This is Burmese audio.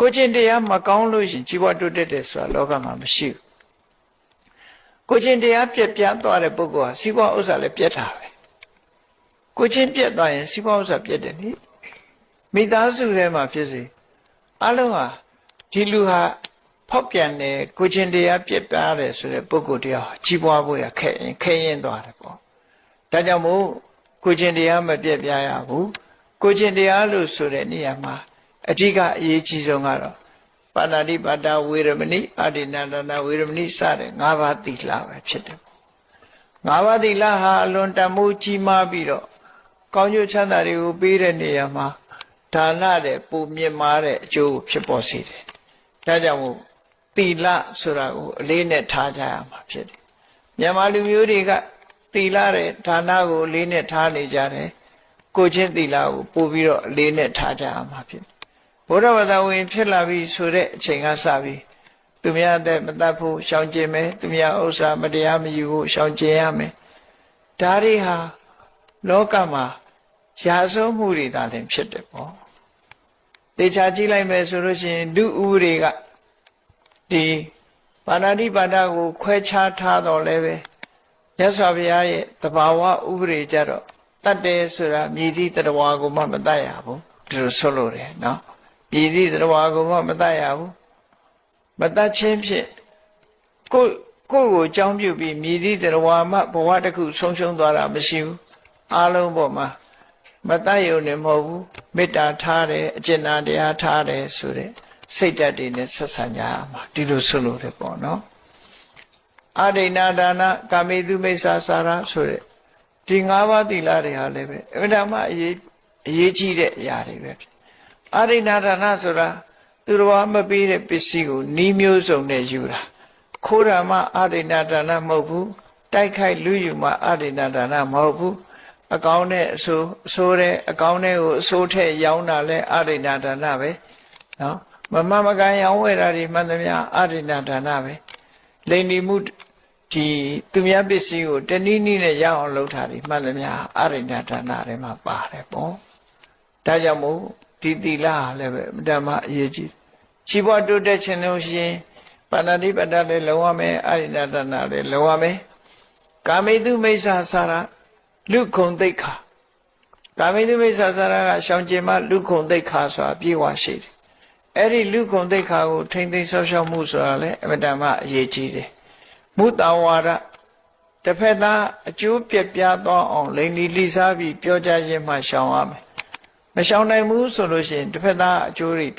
ကိုချင်းတရားမကောင်းလို့ရှရင်ကြီးပွားတိုးတက်တယ်ဆိုတာလောကမှာမရှိဘူးကိုချင်းတရားပြက်ပြားသွားတဲ့ပုဂ္ဂိုလ်ဟာစီးပွားဥစ္စာလည်းပြက်တာပဲကိုချင်းပြက်သွားရင်စီးပွားဥစ္စာပြက်တယ်နိမိသားစုထဲမှာဖြစ်စေအလုံးဟာဒီလူဟာဖောက်ပြန်တယ်ကိုချင်းတရားပြက်ပြားတယ်ဆိုတဲ့ပုဂ္ဂိုလ်တရားဟာကြီးပွားဖို့ရခက်ရင်ခဲရင်သွားတယ်ပေါ့ဒါကြောင့်မို့ကိုချင်းတရားမပြက်ပြားရဘူးကိုချင်းတရားလို့ဆိုတဲ့နေရာမှာ အဓိကအရေးကြီးဆုံးကတော့ပါဏာတိပါဒဝေရမဏိအာဒီနာဒနာဝေရမဏိစတဲ့၅ပါးသီလပဲဖြစ်တယ်ပေါ့၅ပါးသီလဟာအလွန်တန်မိုးကြီးမားပြီးတော့ကောင်းကျိုးချမ်းသာတွေကိုပေးတဲ့နေရာမှာဒါနတဲ့ပူမြင့်မားတဲ့အကျိုးကိုဖြစ်ပေါ်စေတယ်ဒါကြောင့်မို့သီလဆိုတာကိုအလေးနဲ့ထားကြရမှာဖြစ်တယ်မြန်မာလူမျိုးတွေကသီလတဲ့ဒါနကိုအလေးနဲ့ထားနေကြတယ်ကိုချင်းသီလကိုပို့ပြီးတော့အလေးနဲ့ထားကြရမှာဖြစ်တယ် ဘုရားဘာသာဝင်ဖြစ်လာပြီဆိုတဲ့အချိန်ကစပြီးသူများတဲ့မတတ်ဖို့ရှောင်ကျင်မယ်သူများဥစ္စာမတရားမယူဖို့ရှောင်ကျင်ရမယ်ဒါတွေဟာလောကမှာရာဇဝမှုတွေသာလျှင်ဖြစ်တယ်ပေါ့တေချာကြည့်လိုက်မယ်ဆိုလို့ရှိရင်လူဥပဒေကဒီပါဏာတိပါဒကို ခွဲခြားထားတော့လည်းပဲမြတ်စွာဘုရားရဲ့တဘာဝဥပဒေကြတော့တတ်တယ်ဆိုတာမြည်သည့်တတဝါကိုမှမတတ်ရဘူးဒီလိုဆိုလို့တယ်နော် မြည်သည့်တတဝါကိုမှမတတ်ရဘူးမတတ်ခြင်းဖြင့်ကိုကိုယ့်ကိုအကြောင်းပြုပြီးမြည်သည့်တတဝါမှဘဝတစ်ခုဆုံးရှုံးသွားတာမရှိဘူးအားလုံးပေါ်မှာမတတ်ရုံနဲ့မဟုတ်ဘူးမေတ္တာထားတယ်အကျဉ်းနာတရားထားတယ်ဆိုတဲ့စိတ်ဓာတ်တွေနဲ့ဆက်ဆံကြရမှာဒီလိုဆိုလို့တယ်ပေါ့နော်အာဒိဏဒါနကာမေတုမိစ္ဆာစာရဆိုတဲ့ဒီ၅ပါးသီလတွေဟာလည်းပဲအမှန်တမ်းအရေးအရေးကြီးတဲ့အရာတွေပဲဖြစ် အာဒိဏဒါနဆိုတာသူတော်ဘာမပေးတဲ့ပစ္စည်းကိုနှီးမျိုးစုံနဲ့ယူတာခိုးတာမှအာဒိဏဒါနမဟုတ်ဘူးတိုက်ခိုက်လူယူမှအာဒိဏဒါနမဟုတ်ဘူးအကောင်းနဲ့အဆိုးအဆိုးတဲ့အကောင်းတဲ့ကိုအဆိုးထက်ရောင်းတာလဲအာဒိဏဒါနပဲနော်မမမကန်ရောင်းဝယ်တာဒီမှန်သမျှအာဒိဏဒါနပဲလိန်ဒီမှုဒီသူများပစ္စည်းကိုတနည်းနည်းနဲ့ရအောင်လုပ်တာဒီမှန်သမျှအာဒိဏဒါနတွေမှာပါတယ်ပေါ့ဒါကြောင့်မို့ ဒီသီလဟာလည်းပဲဓမ္မအရေးကြီးချီးပွားတိုးတက်ခြင်းလို့ရှိရင်ပါဏာတိပတ္တလည်းလုံရမယ်အာဒိဏဒါနလည်းလုံရမယ်ကာမေတုမိစ္ဆာစာရလူခုံသိက္ခာကာမေတုမိစ္ဆာစာရကရှောင်ကျင်မှလူခုံသိက္ခာဆိုတာပြေဝရှိတယ်အဲ့ဒီလူခုံသိက္ခာကိုထိမ့်သိမ်းဆောက်ရှောက်မှုဆိုတာလည်းအမတန်မှအရေးကြီးတယ်မုတ္တဝါဒတစ်ဖက်သားအကျိုးပြက်ပြားသွားအောင်လိန်လီလိစားပြီးပြောကြခြင်းမှရှောင်ရမယ် မရှောင်နိုင်ဘူးဆိုလို့ရှိရင်တစ်ဖက်သားအကျိုးတွေပြ